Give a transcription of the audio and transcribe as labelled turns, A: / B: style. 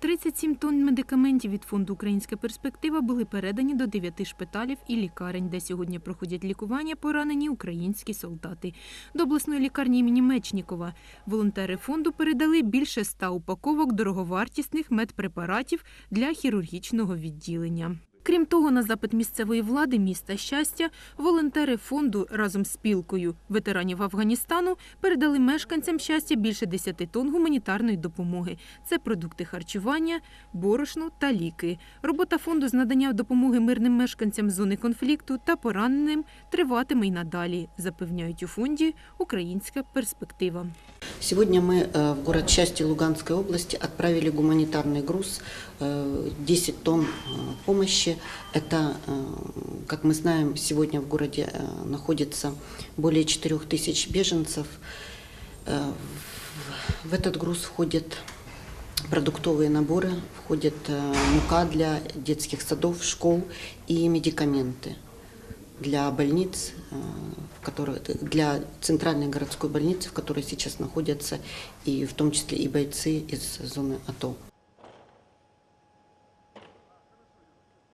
A: 37 тонн медикаментів від фонду Українська перспектива були передані до дев'яти шпиталів і лікарень, де сьогодні проходять лікування поранені українські солдати. До обласної лікарні імені Мечнікова волонтери фонду передали більше ста упаковок дороговартісних медпрепаратів для хірургічного відділення. Крім того, на запит місцевої влади міста щастя, волонтери фонду разом з спілкою ветеранів Афганістану передали мешканцям щастя більше 10 тонн гуманітарної допомоги. Це продукти харчування, борошно та ліки. Робота фонду з надання допомоги мирним мешканцям зони конфлікту та пораненим триватиме й надалі, запевняють у фонді Українська перспектива.
B: Сегодня мы э, в город Счастье Луганской области отправили гуманитарный груз э, 10 тонн э, помощи. Это, э, как мы знаем, сегодня в городе э, находится более 4 тысяч беженцев. Э, В этот груз входят продуктовые наборы, входит э, мука для детских садов, школ и медикаменты для больниц, в которой, для центральной городской больницы, в которой сейчас находятся и в том числе и бойцы из зоны АТО.